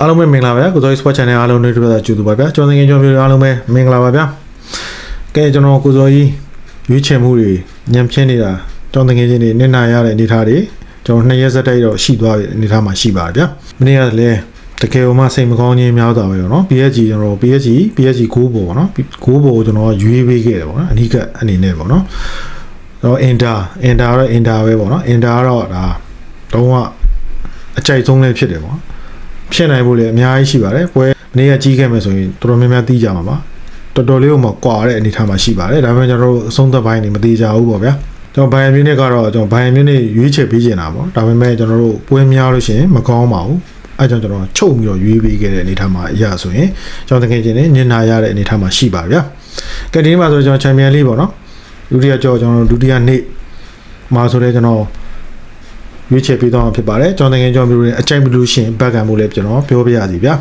အားလုံးပဲမင်္ဂလာပါဗျာကိုဇော် Sport Channel အားလုံးနှွေးထွေးတာကြိုဆိုပါဗျာကျွန်တော်ငယ်ကျွန်တော်မျိုးအားလုံးပဲမင်္ဂလာပါဗျာကဲကျွန်တော်ကိုဇော်ကြီးရွေးချယ်မှုတွေညံဖြစ်နေတာကျွန်တော်ငယ်ချင်းတွေနှစ်နာရတဲ့အနေအထားတွေကျွန်တော်နှစ်ရက်ဆက်တိုက်တော့ရှိသွားပြီအနေအထားမှာရှိပါဗျာမနေ့ကလည်းတကယ်လို့မှစိတ်မကောင်းခြင်းများသွားပဲရောနော် PSG ကျွန်တော် PSG PSG 6ဘောပေါ့နော်6ဘောကိုကျွန်တော်ရွေးပေးခဲ့တယ်ပေါ့နော်အနိကအနေနဲ့ပေါ့နော်တော့အင်တာအင်တာတော့အင်တာပဲပေါ့နော်အင်တာကတော့ဒါတော့အကြိုက်ဆုံးလည်းဖြစ်တယ်ပေါ့ ဖြစ်နိုင်ဖို့လည်းအများကြီးရှိပါတယ်ပွဲမနေ့ကကြီးခဲ့မယ်ဆိုရင်တော်တော်များများသိကြမှာပါတော်တော်လေးကိုမကွာတဲ့အနေအထားမှာရှိပါတယ်ဒါပေမဲ့ကျွန်တော်တို့အဆုံးသက်ပိုင်းနေမသိကြဘူးပေါ့ဗျာကျွန်တော်ဘိုင်ယန်မြူနစ်ကတော့ကျွန်တော်ဘိုင်ယန်မြူနစ်ရွေးချယ်ပေးချင်တာပေါ့ဒါပေမဲ့ကျွန်တော်တို့ပွဲများလို့ရှိရင်မကောင်းပါဘူးအဲကြောင့်ကျွန်တော်ချုပ်ပြီးတော့ရွေးပေးခဲ့တဲ့အနေအထားမှာအရာဆိုရင်ကျွန်တော်တကယ်ချင်းနေညင်နာရတဲ့အနေအထားမှာရှိပါဗျာကဲဒီနေ့မှာဆိုကျွန်တော်ချန်ပီယံလိပေါ့နော်ဒုတိယကြောကျွန်တော်ဒုတိယနေ့မှာဆိုလဲကျွန်တော် ရွေးချယ်ပေးသွားမှာဖြစ်ပါတယ်ကျွန်တော်ငယ်ကျွန်တော်မျိုးတွေအကြိုက်မလို့ရှိရင်ဘက်ကံမှုလည်းကျွန်တော်ပြောပြရစီဗျာ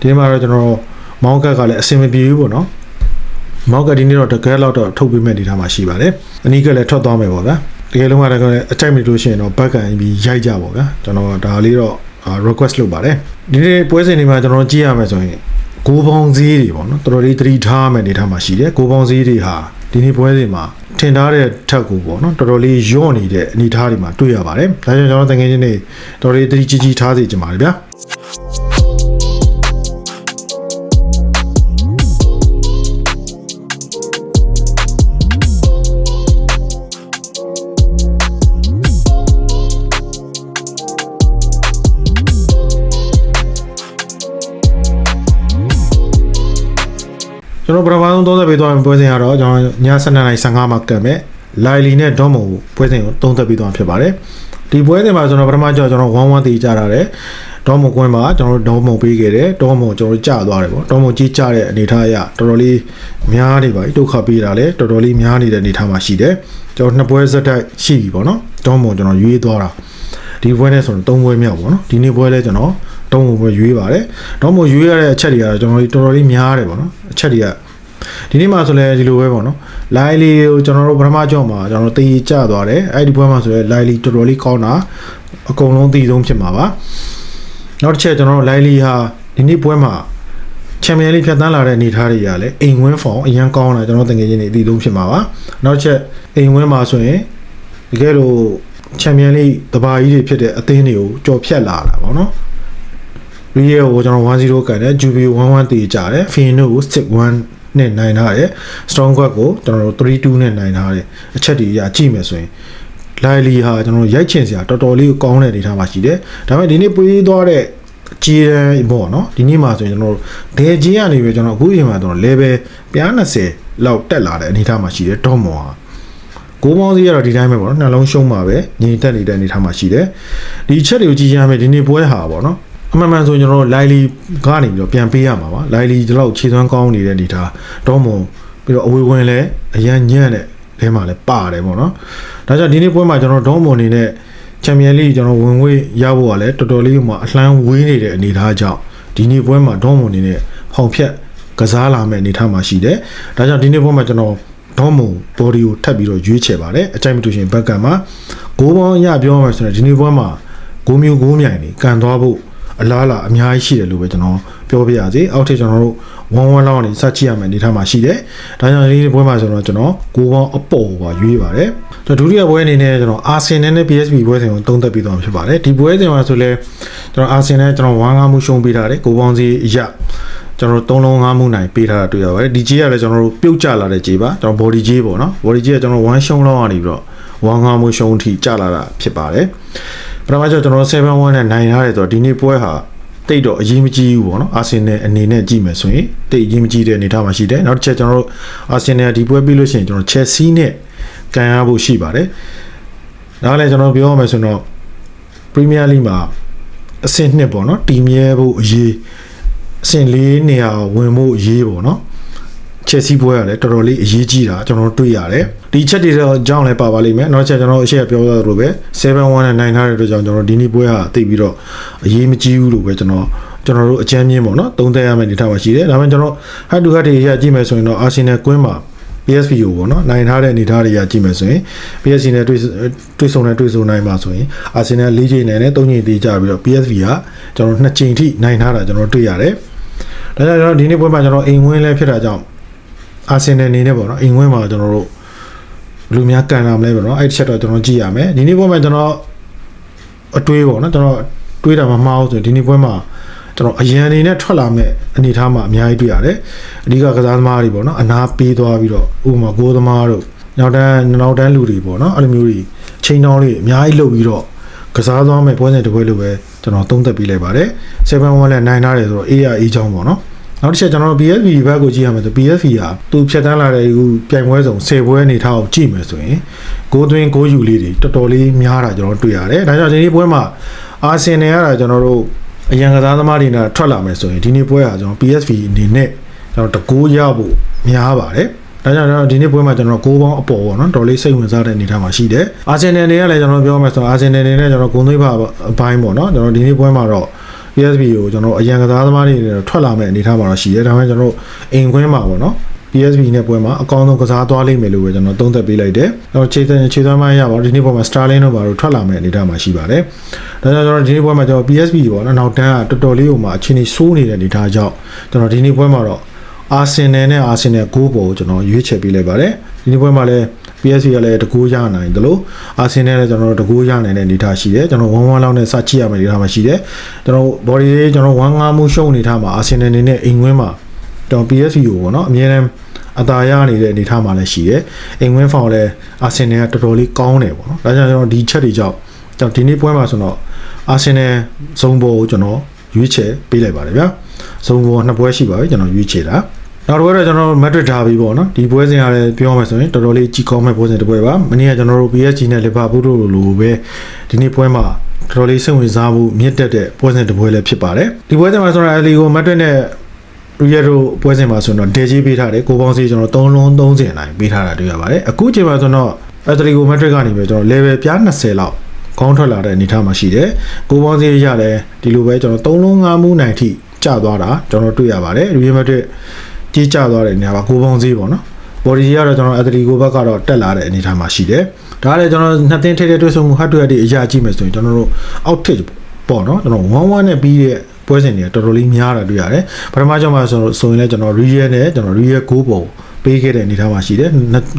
ဒီနေ့မှာတော့ကျွန်တော်မောင်းကတ်ကလည်းအဆင်မပြေဘူးပေါ့နော်မောင်းကတ်ဒီနေ့တော့တကယ်တော့တော့ထုတ်ပေးမဲ့ဒီထားမှာရှိပါတယ်အနီးကလည်းထွက်သွားမယ်ပေါ့ဗျာတကယ်လုံးဝတကယ်အကြိုက်မလို့ရှိရင်တော့ဘက်ကံပြီးရိုက်ကြပေါ့ဗျာကျွန်တော်ဒါလေးတော့ request လုပ်ပါတယ်ဒီနေ့ပွဲစဉ်တွေမှာကျွန်တော်ကြည့်ရမယ်ဆိုရင်ကိုပေါင်းစည်းတွေပေါ့နော်တော်တော်လေးသတိထားမယ်နေထားမှာရှိတယ်ကိုပေါင်းစည်းတွေဟာဒီနေ့ပွဲစဉ်မှာ ထင်ထားတဲ့ထက်ကိုပေါ့နော်တော်တော်လေးညော့နေတဲ့အနေအထားတွေမှာတွေ့ရပါတယ်ဒါကြောင့်ကျွန်တော်တကယ်ချင်းနေတော်တော်လေးသတိကြီးကြီးထားစေချင်ပါတယ်ဗျာ ကျွန်တော်ပထမဆုံးသုံးသက်ပေးသွားမယ့်ပွဲစဉ်ကတော့ကျွန်တော်ည7:15မှာကတ်မဲ့လိုင်လီနဲ့ဒေါမုံပွဲစဉ်ကိုသုံးသက်ပေးသွားမှာဖြစ်ပါတယ်ဒီပွဲစဉ်မှာကျွန်တော်ပထမကြောကျွန်တော်1-1တေးကြတာတယ်ဒေါမုံကွင်းမှာကျွန်တော်ဒေါမုံပေးခဲ့တယ်ဒေါမုံကျွန်တော်ကြာသွားတယ်ပေါ့ဒေါမုံကြီးကြတဲ့အနေအထားအရတော်တော်လေးများနေပါပြီဒုက္ခပေးတာလည်းတော်တော်လေးများနေတဲ့အနေအထားမှာရှိတယ်ကျွန်တော်နှစ်ပွဲဆက်တိုက်ရှိပြီပေါ့နော်ဒေါမုံကျွန်တော်ရွေးသွားတာဒီပွဲနဲ့ဆိုတော့၃ပွဲမြောက်ပေါ့နော်ဒီနေ့ပွဲလဲကျွန်တော်ဒေါမုံပွဲရွေးပါတယ်ဒေါမုံရွေးရတဲ့အချက်တွေကတော့ကျွန်တော်တော်တော်လေးများတယ်ပေါ့နော်အချက်တွေက ဒီနေ့မှာဆိုလဲဒီလိုပဲပေါ့နော်လိုင်လီကိုကျွန်တော်တို့ပထမကြော့မှာကျွန်တော်တို့တေးကြသွားတယ်အဲ့ဒီပွဲမှာဆိုလဲလိုင်လီတော်တော်လေးကောင်းတာအကုန်လုံးတည်ဆုံးဖြစ်မှာပါနောက်တစ်ချက်ကျွန်တော်တို့လိုင်လီဟာဒီနေ့ပွဲမှာချန်ပီယံလိဖြတ်တန်းလာတဲ့အနေအထားတွေကလည်းအိမ်ဝင်းဖောင်အရန်ကောင်းတာကျွန်တော်တကယ်ချင်းနေအတည်ဆုံးဖြစ်မှာပါနောက်တစ်ချက်အိမ်ဝင်းမှာဆိုရင်တကယ်လို့ချန်ပီယံလိတဘာကြီးတွေဖြစ်တဲ့အသင်းတွေကိုကြော်ဖြတ်လာတာပေါ့နော်ရီယေကိုကျွန်တော်1-0ကန်တယ်ဂျူဘီ1-1တေးကြတယ်ဖီနိုကို6-1 နဲ့နိုင်ထားတယ် strong quad ကိုကျွန်တော်တို့3-2နဲ့နိုင်ထားတယ်အချက်တွေအရကြည့်မယ်ဆိုရင်လိုင်လီဟာကျွန်တော်တို့ရိုက်ချင်စရာတော်တော်လေးကောင်းတဲ့အနေထားမှာရှိတယ်ဒါပေမဲ့ဒီနေ့ပြေးသွားတဲ့ကြီးရန်ပေါ့နော်ဒီနေ့မှာဆိုရင်ကျွန်တော်တို့ဒဲကြီးကနေပဲကျွန်တော်အခုချိန်မှာကျွန်တော် level 120လောက်တက်လာတဲ့အနေထားမှာရှိတယ်ဒေါ့မော်ဟာကိုမောင်းစီကတော့ဒီတိုင်းပဲပေါ့နော်နှလုံးရှုံးမှာပဲညီတက်နေတဲ့အနေထားမှာရှိတယ်ဒီချက်တွေကိုကြည့်ရမယ်ဒီနေ့ပွဲဟာပေါ့နော် အမှန်မှန်ဆိုကျွန်တော်တို့လိုင်လီကနေပြီးတော့ပြန်ပေးရမှာပါလိုင်လီဒီလောက်ခြေသွမ်းကောင်းနေတဲ့အနေထားဒေါမွန်ပြီးတော့အဝေးဝင်လဲအရန်ညံ့တဲ့အဲမှာလဲပါတယ်ပေါ့နော်ဒါကြောင့်ဒီနေ့ပွဲမှာကျွန်တော်ဒေါမွန်အနေနဲ့ချန်ပီယံလိကျွန်တော်ဝင်ဝေးရဖို့ကလည်းတော်တော်လေးမှအလှမ်းဝေးနေတဲ့အနေထားကြောင့်ဒီနေ့ပွဲမှာဒေါမွန်အနေနဲ့ဖောင်ဖြတ်ကစားလာမယ့်အနေထားမှာရှိတယ်ဒါကြောင့်ဒီနေ့ပွဲမှာကျွန်တော်ဒေါမွန် body ကိုထပ်ပြီးတော့ရွေးချယ်ပါတယ်အကြိုက်မတူရှင်ဘက်ကမှာဂိုးပေါင်းအရပြောမှဆိုတော့ဒီနေ့ပွဲမှာဂိုးမျိုးဂိုးမြိုင်နေကန်သွားဖို့ အလားလာအများကြီးရှိတယ်လို့ပဲကျွန်တော်ပြောပြရစီအောက်ထစ်ကျွန်တော်တို့ဝမ်ဝမ်လောက်နေစကြည့်ရမယ်အနေထားမှာရှိတယ်ဒါကြောင့်ဒီပွဲမှာဆိုတော့ကျွန်တော်ကိုပေါင်းအပေါ်ပါရွေးပါတယ်ကျွန်တော်ဒုတိယပွဲအနေနဲ့ကျွန်တော်အာဆင်နယ်နဲ့ PSV ပွဲစဉ်ကိုသုံးသပ်ပြီးသွားမှာဖြစ်ပါတယ်ဒီပွဲစဉ်မှာဆိုလဲကျွန်တော်အာဆင်နယ်ကျွန်တော်ဝမ်ငါမှုရှုံးပေးထားတယ်ကိုပေါင်းစီအရကျွန်တော်တို့၃လုံး၅မှုနိုင်ပေးထားတာတွေ့ရပါတယ်ဒီကြီးကလည်းကျွန်တော်တို့ပြုတ်ကျလာတဲ့ကြီးပါကျွန်တော် body ကြီးပေါ့နော် body ကြီးကကျွန်တော်ဝမ်ရှုံးလောက်ကနေပြီးတော့ဝမ်ငါမှုရှုံးအထိကျလာတာဖြစ်ပါတယ် ပထမကျကျွန်တော်7-1နဲ့နိုင်ထားတယ်ဆိုတော့ဒီနေ့ပွဲဟာတိတ်တော့အရေးမကြီးဘူးပေါ့နော်အာဆင်နယ်အနေနဲ့ကြည့်မယ်ဆိုရင်တိတ်အရေးမကြီးတဲ့အနေအထားမှာရှိတယ်နောက်တစ်ချက်ကျွန်တော်တို့အာဆင်နယ်ဒီပွဲပြီးလို့ရှိရင်ကျွန်တော်ချက်စီနဲ့ကန်ရဖို့ရှိပါတယ်ဒါလည်းကျွန်တော်ပြောရမယ်ဆိုတော့ပရီးမီးယားလိမှာအဆင့်နှစ်ပေါ့နော်တီမြဲဖို့အရေးအဆင့်၄နေရာဝင်ဖို့အရေးပေါ့နော် ချက်စီပွဲကလည်းတော်တော်လေးအရေးကြီးတာကျွန်တော်တို့တွေ့ရတယ်ဒီချက်တွေတော့ကြောင်းလည်းပါပါလိမ့်မယ်နောက်ချက်ကျွန်တော်အရှိကပြောရသလိုပဲ7-1နဲ့နိုင်ထားတဲ့အတွက်ကြောင့်ကျွန်တော်ဒီနေ့ပွဲဟာသိပြီးတော့အရေးမကြီးဘူးလို့ပဲကျွန်တော်ကျွန်တော်တို့အကြမ်းမြင်ပေါ့နော်သုံးသပ်ရမယ့်အနေထားမှာရှိတယ်ဒါပေမဲ့ကျွန်တော် head to head တွေရကြည့်မယ်ဆိုရင်တော့ Arsenal ကွင်းမှာ PSV ကိုပေါ့နော်နိုင်ထားတဲ့အနေအထားတွေကကြည့်မယ်ဆိုရင် PSV နဲ့တွေ့တွေ့ဆုံနဲ့တွေ့ဆုံနိုင်မှာဆိုရင်အာဆင်နယ်၄ချိန်နဲ့၃ချိန်သေးကြပြီးတော့ PSV ကကျွန်တော်2ချိန်ထိနိုင်ထားတာကျွန်တော်တွေ့ရတယ်။ဒါကြောင့်ကျွန်တော်ဒီနေ့ပွဲမှာကျွန်တော်အိမ်ဝင်းလဲဖြစ်တာကြောင့် အာဆင်နယ်အနေနဲ့ပေါ့နော်အိမ်ဝင်းမှာကျွန်တော်တို့လူများကန်လာမလဲပေါ့နော်အဲ့ဒီချက်တော့ကျွန်တော်ကြည့်ရမယ်။ဒီနေ့ပွဲမှာကျွန်တော်အတွေးပေါ့နော်ကျွန်တော်တွေးတာမှမဟုတ်ဆိုရင်ဒီနေ့ပွဲမှာကျွန်တော်အရန်အနေနဲ့ထွက်လာမဲ့အနေအထားမှာအများကြီးတွေ့ရတယ်။အဓိကကစားသမားတွေပေါ့နော်အနာပေးသွားပြီးတော့ဥပမာဂိုးသမားတို့နောက်တန်းနောက်တန်းလူတွေပေါ့နော်အဲ့လိုမျိုးတွေချိန်တောင်းလေးအများကြီးလုပ်ပြီးတော့ကစားသွားမဲ့ပွဲစဉ်တစ်ပွဲလိုပဲကျွန်တော်သုံးသပ်ပေးလိုက်ပါတယ်။7-1လည်းနိုင်ထားတယ်ဆိုတော့ AR အေးချောင်းပေါ့နော်။ နောက်တစ်ချက်ကျွန်တော်တို့ PSV ဘက်ကိုကြည့်ရမယ်ဆို PSV ကသူဖြတ်တန်းလာတဲ့အခုပြိုင်ပွဲစုံ10ပွဲအနေထားကိုကြည့်မယ်ဆိုရင်ဂိုးသွင်းဂိုးယူလေးတွေတော်တော်လေးများတာကျွန်တော်တွေ့ရတယ်။ဒါကြောင့်ဒီနေ့ပွဲမှာအာဆင်နယ်ကကျွန်တော်တို့အရန်ကစားသမားတွေနဲ့ထွက်လာမယ်ဆိုရင်ဒီနေ့ပွဲကကျွန်တော် PSV အနေနဲ့ကျွန်တော်တကူရဖို့များပါတယ်။ဒါကြောင့်ကျွန်တော်ဒီနေ့ပွဲမှာကျွန်တော်ကိုးပေါင်းအပေါ်ပေါ့နော်တော်လေးစိတ်ဝင်စားတဲ့အနေအထားမှာရှိတယ်။အာဆင်နယ်တွေကလည်းကျွန်တော်ပြောမယ်ဆိုတော့အာဆင်နယ်တွေနဲ့ကျွန်တော်ဂုဏ်သိက္ခာအပိုင်းပေါ့နော်ကျွန်တော်ဒီနေ့ပွဲမှာတော့ PSV ကိုကျွန်တော်အရန်ကစားသမားတွေနဲ့ထွက်လာမဲ့အနေအထားမှာတော့ရှိတယ်။ဒါပေမဲ့ကျွန်တော်အိမ်ခွင်းမှာပေါ့နော် PSV နဲ့ပွဲမှာအကောင်းဆုံးကစားသွားလိမ့်မယ်လို့ပဲကျွန်တော်သုံးသပ်ပေးလိုက်တယ်။ကျွန်တော်ခြေသွင်းခြေသွင်းမှရပါတော့ဒီနေ့ပွဲမှာ Starling တို့ဘာလို့ထွက်လာမဲ့အနေအထားမှာရှိပါတယ်။ဒါကြောင့်ကျွန်တော်ဒီနေ့ပွဲမှာကျွန်တော် PSV ပေါ့နော်နောက်တန်းကတော်တော်လေးဟိုမှာအချိန်ကြီးဆိုးနေတဲ့အနေအထားကြောင့်ကျွန်တော်ဒီနေ့ပွဲမှာတော့အာဆင်နယ်နဲ့အာဆင်နယ်ကိုပေါ်ကိုကျွန်တော်ရွေးချယ်ပေးလိုက်ပါတယ်။ဒီနေ့ပွဲမှာလည်း PSV ကလည်းတကူရနိုင်တယ်လို့အာဆင်နယ်လည်းကျွန်တော်တို့တကူရနိုင်တဲ့အနေအထားရှိတယ်ကျွန်တော်1-1လောက်နဲ့စကြည့်ရမယ့်အနေအထားမှာရှိတယ်ကျွန်တော် body လေးကျွန်တော်1-5မှုရှုံးအနေထားမှာအာဆင်နယ်နေနဲ့အိမ်ဝင်းမှာကျွန်တော် PSV ကိုပေါ့နော်အမြဲတမ်းအသာရနေတဲ့အနေအထားမှာလည်းရှိတယ်အိမ်ဝင်းဖောင်လည်းအာဆင်နယ်ကတော်တော်လေးကောင်းတယ်ပေါ့နော်ဒါကြောင့်ကျွန်တော်ဒီချက်တွေကြောင့်ကျွန်တော်ဒီနေ့ပွဲမှာဆိုတော့အာဆင်နယ်ဇုံဘောကိုကျွန်တော်ရွေးချယ်ပေးလိုက်ပါတယ်ဗျာဇုံဘောနှစ်ပွဲရှိပါပြီကျွန်တော်ရွေးချယ်တာ နောက်တစ်ပွဲတော့ကျွန်တော် Madrid derby ပေါ့နော်ဒီပွဲစဉ်ကလည်းပြောမယ်ဆိုရင်တော်တော်လေးကြီးကောင်းမဲ့ပွဲစဉ်တစ်ပွဲပါမနေ့ကကျွန်တော်တို့ PSG နဲ့ Liverpool တို့လိုပဲဒီနေ့ပွဲမှာတော်တော်လေးစိတ်ဝင်စားမှုမြင့်တက်တဲ့ပွဲစဉ်တစ်ပွဲလည်းဖြစ်ပါတယ်ဒီပွဲစဉ်မှာဆိုတော့ Atletico Madrid နဲ့ရီယယ်တို့ပွဲစဉ်မှာဆိုတော့ဒေဂျီပေးထားတယ်ကိုပေါင်းစီကျွန်တော်3လုံး30နိုင်ပေးထားတာတွေ့ရပါတယ်အခုချိန်မှာဆိုတော့ Atletico Madrid ကနေပဲကျွန်တော် level ပြား20လောက်ကောင်းထွက်လာတဲ့အနေအထားမှာရှိတယ်ကိုပေါင်းစီရတယ်ဒီလိုပဲကျွန်တော်3လုံး5မှုနိုင်ထိကျသွားတာကျွန်တော်တွေ့ရပါတယ်ရီယယ်မ က်ဒရစ်ကြီးကျသွားတဲ့နေရာမှာကိုပေါင်းစီပေါ့နော် body ကတော့ကျွန်တော် Atletico ဘက်ကတော့တက်လာတဲ့အနေအထားမှာရှိတယ်ဒါကလည်းကျွန်တော်နှစ်သင်းထိတဲ့တွေ့ဆုံမှု hard to hard တွေအရာကြည့်မယ်ဆိုရင်ကျွန်တော်တို့ outage ပေါ့နော်ကျွန်တော်1-1နဲ့ပြီးတဲ့ပွဲစဉ်တွေတော်တော်လေးများတာတွေ့ရတယ်ပထမကြောင့်မှဆိုတော့ဆိုရင်လည်းကျွန်တော် real နဲ့ကျွန်တော် real goal ပုံ ပေးခဲ့တဲ့အနေအထားမှာရှိတယ်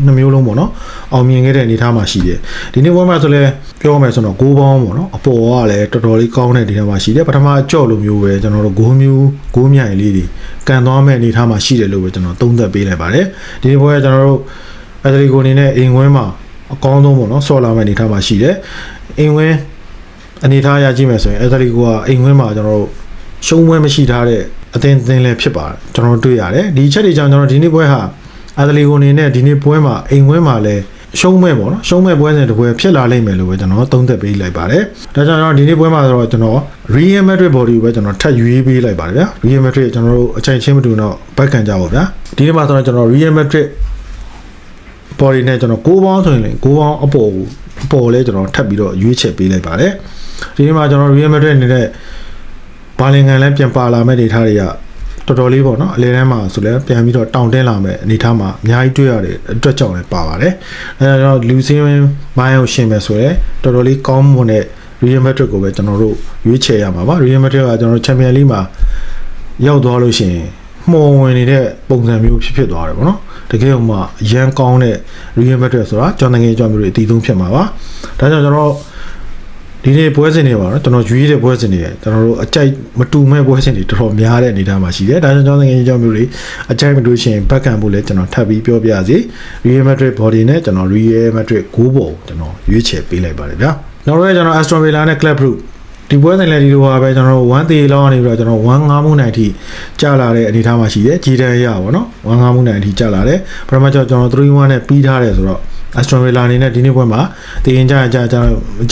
နှစ်မျိုးလုံးပေါ့နော်အောင်မြင်ခဲ့တဲ့အနေအထားမှာရှိတယ်ဒီနေ့ပွဲမှာဆိုလဲပြောမယ်ဆိုတော့ဂိုးပေါင်းပေါ့နော်အပေါ်ကလည်းတော်တော်လေးကောင်းတဲ့အနေအထားမှာရှိတယ်ပထမကြော့လိုမျိုးပဲကျွန်တော်တို့ဂိုးမျိုးဂိုးမြိုင်လေးတွေကန်သွားမဲ့အနေအထားမှာရှိတယ်လို့ပဲကျွန်တော်သုံးသပ်ပေးလိုက်ပါတယ်ဒီနေ့ပွဲကကျွန်တော်တို့အက်တလီကိုအနေနဲ့အိမ်ဝင်းမှာအကောင်းဆုံးပေါ့နော်ဆော်လာမဲ့အနေအထားမှာရှိတယ်အိမ်ဝင်းအနေထားရကြည့်မယ်ဆိုရင်အက်တလီကိုကအိမ်ဝင်းမှာကျွန်တော်တို့ရှုံးပွဲမရှိထားတဲ့အသင်းအသင်းလည်းဖြစ်ပါတယ်ကျွန်တော်တွေ့ရတယ်ဒီချက်တွေကြောင့်ကျွန်တော်ဒီနေ့ပွဲဟာ အက်တလီကိုအနေနဲ့ဒီနေ့ပွဲမှာအိမ်ဝင်းမှာလည်းရှုံးမဲ့ပေါ့နော်ရှုံးမဲ့ပွဲစဉ်တစ်ပွဲဖြစ်လာလိမ့်မယ်လို့ပဲကျွန်တော်သုံးသပ်ပေးလိုက်ပါတယ်ဒါကြောင့်ကျွန်တော်ဒီနေ့ပွဲမှာဆိုတော့ကျွန်တော် Real Madrid body ကိုပဲကျွန်တော်ထပ်ရွေးပေးလိုက်ပါတယ်ဗျာ Real Madrid ကျွန်တော်တို့အချိန်ချင်းမတူတော့ဘက်ခံကြပါဗျာဒီနေ့မှာဆိုတော့ကျွန်တော် Real Madrid body နဲ့ကျွန်တော်6ပေါင်းဆိုရင်လေ6ပေါင်းအပေါ်ကိုအပေါ်လဲကျွန်တော်ထပ်ပြီးတော့ရွေးချယ်ပေးလိုက်ပါတယ်ဒီနေ့မှာကျွန်တော် Real Madrid အနေနဲ့ဘာလင်ကန်လည်းပြန်ပါလာမဲ့ဒေတာတွေက တော်တော်လေးပေါ့နော်အလဲတန်းမှာဆိုလဲပြန်ပြီးတော့တောင်တင်းလာမဲ့အနေထားမှာအများကြီးတွေ့ရတဲ့အတွက်ကြောင့်လည်းပါပါတယ်အဲဒါတော့လူစင်းမိုင်းကိုရှင်းမယ်ဆိုရဲတော်တော်လေးကောင်းမွန်တဲ့ Real Madrid ကိုပဲကျွန်တော်တို့ရွေးချယ်ရမှာပါ Real Madrid ကကျွန်တော်တို့ Champions League မှာရောက်သွားလို့ရှိရင်မှုံဝင်နေတဲ့ပုံစံမျိုးဖြစ်ဖြစ်သွားတယ်ပေါ့နော်တကယ်လို့မှရန်ကောင်းတဲ့ Real Madrid ဆိုတာကျွန်တော်ငယ်ကြောင်မျိုးတွေအတီးသုံးဖြစ်မှာပါဒါကြောင့်ကျွန်တော် ဒီနေ့ပွဲစဉ်တွေပါတော့ကျွန်တော်ရွေးတဲ့ပွဲစဉ်တွေကျွန်တော်တို့အကြိုက်မတူမဲ့ပွဲစဉ်တွေတော်တော်များတဲ့အနေအထားမှာရှိတယ်ဒါကြောင့်ကျွန်တော်ငယ်ကြောင်မျိုးတွေအကြိုက်မတူရှင်ဘက်ကန်ဖို့လဲကျွန်တော်ထပ်ပြီးပြောပြစီ Real Madrid body နဲ့ကျွန်တော် Real Madrid 6ပုံကျွန်တော်ရွေးချယ်ပေးလိုက်ပါတယ်ဗျာနောက်တော့ကျွန်တော် Aston Villa နဲ့ Club Brugge ဒီပွဲစဉ်လည်းဒီလိုပါပဲကျွန်တော်တို့1သေးလောက်ကနေပြီးတော့ကျွန်တော်1 5မှုနိုင်ထိကြာလာတဲ့အနေအထားမှာရှိတယ်ဂျီတန်ရပါတော့1 5မှုနိုင်ထိကြာလာတယ်ပထမကျကျွန်တော်3 1နဲ့ပြီးထားတယ်ဆိုတော့ Aston Villa အနေနဲ့ဒီနေ့ပွဲမှာတည်ရင်ကြကြကြ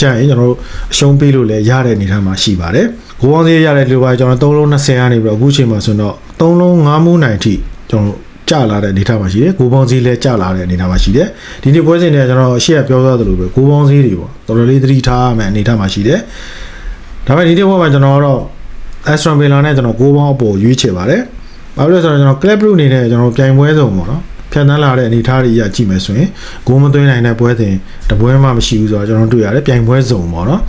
ကြရင်ကျွန်တော်တို့အရှုံးပေးလို့လည်းရတဲ့အနေအထားမှာရှိပါတယ်။ဂိုးပေါင်းစည်းရတဲ့လူပါကျွန်တော်3လုံး20ကနေပြီးတော့အခုချိန်မှာဆိုတော့3လုံး5မှုနိုင်ထိကျွန်တော်ကြလာတဲ့အနေအထားမှာရှိတယ်။ဂိုးပေါင်းစည်းလည်းကြလာတဲ့အနေအထားမှာရှိတယ်။ဒီနေ့ပွဲစဉ်တွေကကျွန်တော်အရှိရပြောသွားသလိုပဲဂိုးပေါင်းစည်းတွေပေါ့တော်တော်လေးသတိထားရမယ့်အနေအထားမှာရှိတယ်။ဒါပေမဲ့ဒီနေ့ပွဲမှာကျွန်တော်တော့ Aston Villa နဲ့ကျွန်တော်ဂိုးပေါင်းအပေါ်ရွေးချယ်ပါတယ်။ဘာလို့လဲဆိုတော့ကျွန်တော် Club Brugge အနေနဲ့ကျွန်တော်ပြိုင်ပွဲစုံပေါ့နော်။ ဖြတ်သန်းလာတဲ့အနေအထားတွေအရကြည့်မယ်ဆိုရင်ဂိုးမသွင်းနိုင်တဲ့ပွဲစဉ်တပွဲမှမရှိဘူးဆိုတော့ကျွန်တော်တို့တွေ့ရတယ်ပြိုင်ပွဲစုံပေါ့နော်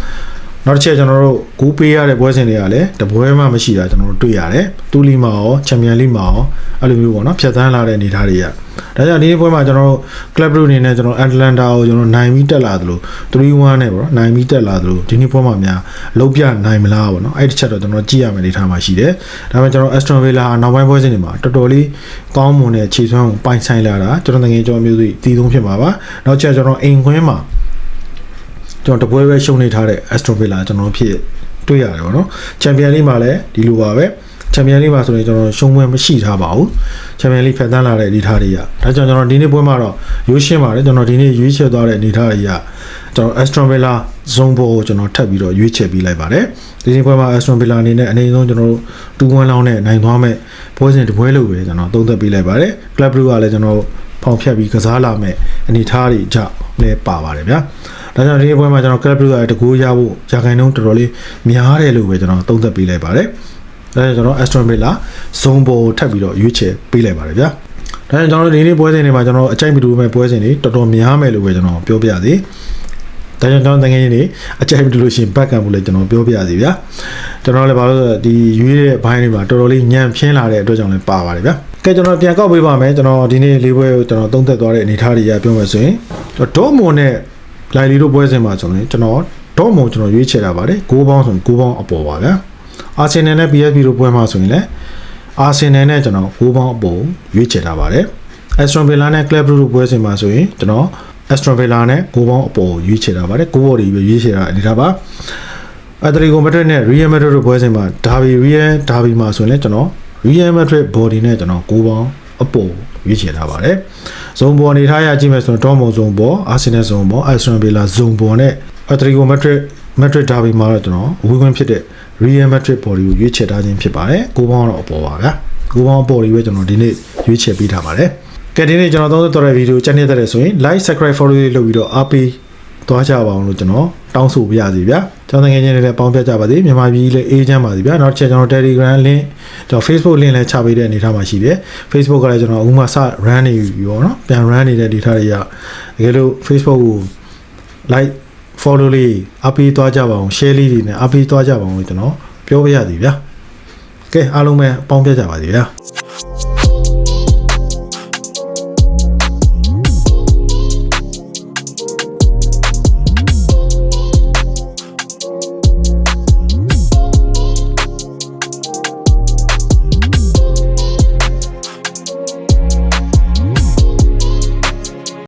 နောက်တစ်ချက်ကျွန်တော်တို့ဂိုးပေးရတဲ့ပွဲစဉ်တွေကလည်းတပွဲမှမရှိတာကျွန်တော်တို့တွေ့ရတယ်တူလီမှာရောချန်ပီယံလိမှာရောအဲ့လိုမျိုးပေါ့နော်ဖြတ်သန်းလာတဲ့အနေအထားတွေရဒါကြောင့်ဒီနေ့ပွဲမှာကျွန်တော်တို့ club root အနေနဲ့ကျွန်တော်အတ္တလန်တာကိုကျွန်တော်နိုင်ပြီးတက်လာသလို3-1နဲ့ပေါ့နော်နိုင်ပြီးတက်လာသလိုဒီနေ့ပွဲမှာများလုံးပြနိုင်မလားပေါ့နော်အဲ့ဒီချက်တော့ကျွန်တော်ကြည့်ရမယ်အနေထားမှာရှိတယ်ဒါပေမဲ့ကျွန်တော် Aston Villa နောက်ပိုင်းပွဲစဉ်တွေမှာတော်တော်လေးကောင်းမွန်တဲ့ခြေစွမ်းကိုပိုင်ဆိုင်လာတာကျွန်တော်တကယ်ကျွန်တော်မျိုးစုတည်သုံးဖြစ်မှာပါနောက်ချက်ကျွန်တော်အိမ်ခွင်းမှာ ကျွန်တော်တပွဲပဲရှုံနေထားတဲ့ Aston Villa ကျွန်တော်ဖြစ်တွေ့ရတယ်ပေါ့နော်ချန်ပီယံလိမှာလည်းဒီလိုပါပဲချန်ပီယံလိမှာဆိုရင်ကျွန်တော်ရှုံးပွဲမရှိထားပါဘူးချန်ပီယံလိဖက်တန်းလာတဲ့အနေအထားတွေကဒါကြောင့်ကျွန်တော်ဒီနေ့ပွဲမှာတော့ရိုးရှင်းပါတယ်ကျွန်တော်ဒီနေ့ရွေးချယ်သွားတဲ့အနေအထားတွေကကျွန်တော် Aston Villa zone ဘောကိုကျွန်တော်ထပ်ပြီးတော့ရွေးချယ်ပေးလိုက်ပါတယ်ဒီနေ့ပွဲမှာ Aston Villa အနေနဲ့အနေဆုံးကျွန်တော်တို့2-1လောက်နဲ့နိုင်သွားမဲ့ပွဲစဉ်တစ်ပွဲလို့ပဲကျွန်တော်သုံးသပ်ပေးလိုက်ပါတယ် Club Blue ကလည်းကျွန်တော်ဖောင်ဖြတ်ပြီးကစားလာမဲ့အနေအထားတွေကြောင့်လည်းပါပါတယ်ဗျာ ဒါကြောင့်ဒီနေ့ပွဲမှာကျွန်တော် Club Blue ကတကူရဖို့ရာခိုင်နှုန်းတော်တော်လေးများတယ်လို့ပဲကျွန်တော်သုံးသပ်ပေးလိုက်ပါတယ်ဒါကြောင့်ကျွန်တော် Aston Villa zone ဘောကိုထပ်ပြီးတော့ရွေးချယ်ပေးလိုက်ပါတယ်ဗျာဒါကြောင့်ကျွန်တော်တို့ဒီနေ့ပွဲစဉ်တွေမှာကျွန်တော်အကြိုက်မတူမဲ့ပွဲစဉ်တွေတော်တော်များမယ်လို့ပဲကျွန်တော်ပြောပြသေးဒါကြောင့်ကျွန်တော်တကယ်ကြီးနေအကြိုက်မတူလို့ရှိရင်ဘက်ကန်ဖို့လည်းကျွန်တော်ပြောပြစီဗျာကျွန်တော်လည်းဘာလို့လဲဆိုတော့ဒီရွေးတဲ့ဘိုင်းတွေမှာတော်တော်လေးညံပြင်းလာတဲ့အတွက်ကြောင့်လည်းပါပါတယ်ဗျာကဲကျွန်တော်ပြန်ကောက်ပေးပါမယ်ကျွန်တော်ဒီနေ့လေးပွဲကိုကျွန်တော်သုံးသက်သွားတဲ့အနေအထားတွေကပြောမယ်ဆိုရင်ကျွန်တော်ဒေါမွန်နဲ့ လိုက်လီတို့ပွဲစဉ်မှာဆိုရင်ကျွန်တော်ဒေါမွန်ကျွန်တော်ရွေးချယ်တာပါတယ်6ပေါင်းဆိုရင်6ပေါင်းအပေါ်ပါဗျာအာဆင်နယ်နဲ့ PSV တို့ပွဲမှာဆိုရင်လည်းအာဆင်နယ်နဲ့ကျွန်တော်6ပေါင်းအပေါ်ရွေးချယ်ထားပါတယ် Aston Villa နဲ့ Club Brugge တို့ပွဲစဉ်မှာဆိုရင်ကျွန်တော် Aston Villa နဲ့6ပေါင်းအပေါ်ရွေးချယ်ထားပါတယ်6ဘော်တွေပဲရွေးချယ်တာအနေထားပါ Atletico Madrid နဲ့ Real Madrid တို့ပွဲစဉ်မှာ Derby Real Derby မှာဆိုရင်လည်းကျွန်တော် Real Madrid body နဲ့ကျွန်တော်6ပေါင်းအပေါ်ရွေးချယ်ထားပါတယ်။ ဇုံပေါ်အနေထားရကြည့်မယ်ဆိုတော့ Dortmund ဇုံပေါ် Arsenal ဇုံပေါ် Aston Villa ဇုံပေါ်နဲ့ Atletico Madrid Madrid Derby မှာတော့ကျွန်တော်အဝေးကွင်းဖြစ်တဲ့ Real Madrid body ကိုရွေးချယ်ထားခြင်းဖြစ်ပါတယ်။6ပေါင်းတော့အပေါ်ပါဗျာ။6ပေါင်းအပေါ်တွေပဲကျွန်တော်ဒီနေ့ရွေးချယ်ပေးထားပါတယ်။ကဲဒီနေ့ကျွန်တော်သုံးသပ်တော်တဲ့ဗီဒီယိုကြက်နေတဲ့ဆိုရင် like subscribe follow လေးလုပ်ပြီးတော့အားပေး သွားကြပါအောင်လို့ကျွန်တော်တောင်းဆိုပါရစေဗျာကျွန်တော်ငွေချင်းတွေလည်းပေါင်းပြကြပါစေမြန်မာပြည်လည်းအေးချမ်းပါစေဗျာနောက်တစ်ချက်ကျွန်တော် Telegram link ကျွန်တော် Facebook link လည်းချပေးတဲ့အနေထားမှာရှိတယ် Facebook ကလည်းကျွန်တော်အခုမှစ run နေပြီပေါ့နော်ပြန် run နေတဲ့အနေထားတွေရတကယ်လို့ Facebook ကို like follow လေးအပေးသွားကြပါအောင် share လေးတွေနဲ့အပေးသွားကြပါအောင်လို့ကျွန်တော်ပြောပါရစေဗျာကဲအားလုံးပဲပေါင်းပြကြပါစေဗျာ